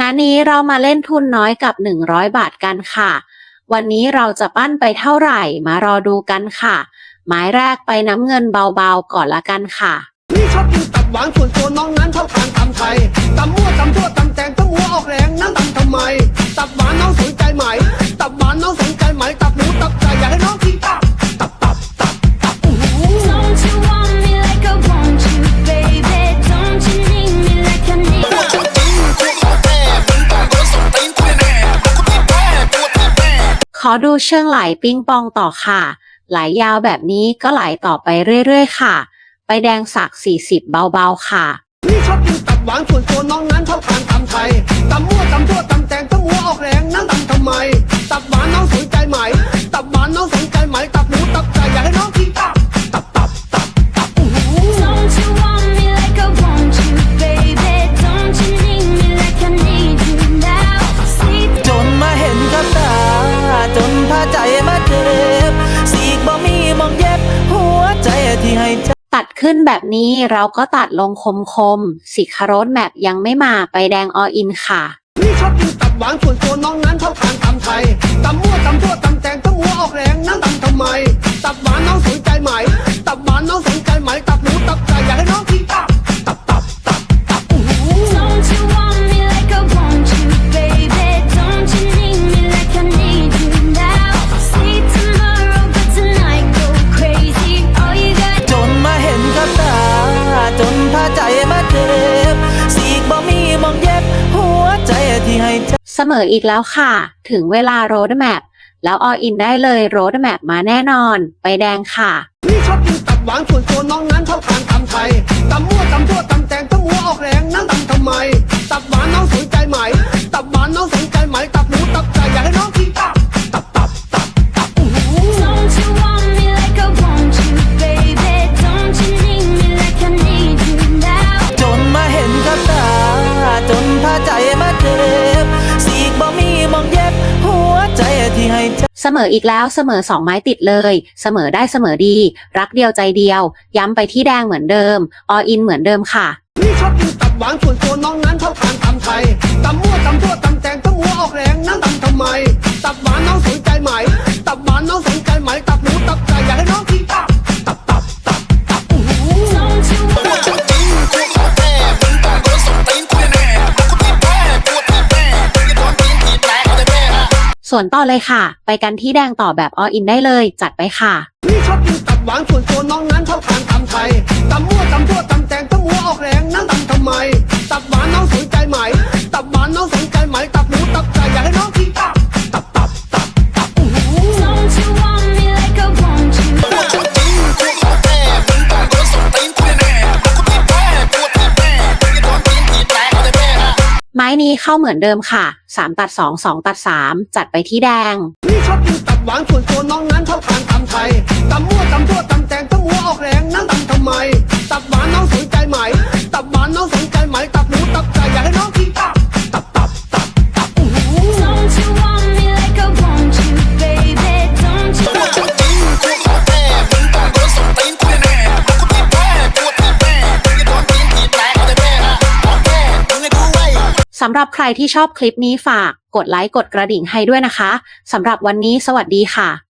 นานี้เรามาเล่นทุนน้อยกับ 100 บาทกันค่ะ วันนี้เราจะปั้นไปเท่าไหร่มารอดูกันค่ะ หมายแรกไปน้ำเงินเบาๆก่อนละกันค่ะนี่ชอบกินตับหวานส่วนตัวน้องนั้นชอบทานตำไทยตำมั่วตำทั่วตำแตงตำหัวออกแรงนั่นตำทำไม ตับหวานน้องสนใจไหม ตับหวานน้องสนใจไหม อดูเชิงไหลปิงปองต่อค่ะ ไหลยาวแบบนี้ก็ไหลต่อไปเรื่อยๆ ค่ะ ไปแดงสัก 40 เบาๆ ค่ะนี่ชอบกินตับหวานส่วนตัวน้องนั้นชอบทานตำไทยตำมั่วตำทั่วตำแตงตำหัวออกแรงนั่งตำทำไม ตับหวานน้องสนใจไหม ขึ้นแบบนี้เราก็ตัดลงคมๆสิคารสแมปยังไม่มาไปแดงออินค่ะ นี่ชอบกินตับหวานส่วนตัวน้องนั้นชอบทานตำไทยตำมั่วตำทั่วตำแตงตำหัวออกแรงนั่งตำทำไม ตับหวานน้องสนใจ เสมออีกแล้วค่ะ ถึงเวลาโรดแมพแล้วออินได้เลยโรดแมพมาแน่นอน ไปแดงค่ะพี่ชอบกินตับหวานส่วนตัวน้องนั้นชอบทานต เสมออีกแล้วเสมอสองไม้ติดเลย เสมอได้เสมอดี รักเดียวใจเดียว ย้ำไปที่แดงเหมือนเดิม ออินเหมือนเดิมค่ะ นี่ชอบกินตับหวานส่วนตัวน้องนั้นเท่าทานตำไทยตำมั่วตำทั่วตำแตง ส่วนต่อเลยค่ะ ไปกันที่แดงต่อแบบออินได้เลย จัดไปค่ะนี่ชอบกินตับหวานส่วนตัวน้องนั้นชอบทานตำไทยตำมั่วตำทั่วตำแตงตำหัวออกแรงนั่งตำทำไม ตับหวานน้องสนใจไหม ตับหวานน้องสนใจไหมตับหมู ไม้นี้เข้าเหมือนเดิมค่ะ 3 ตัด 2 2 ตัด 3 จัดไปที่แดง นี่ชอบกินตับหวานส่วนตัวน้องนั้นชอบทานตำไทยตำมั่วตำทั่วตำแตงต้องหัวออกแรงนั่งตำทำไม ตับหวานำหรับใครที่ชอบคลิปนี้ฝากกดไลค์กดกระดิ่งให้ด้วยนะคะสำหรับวันนี้สวัสดีค่ะ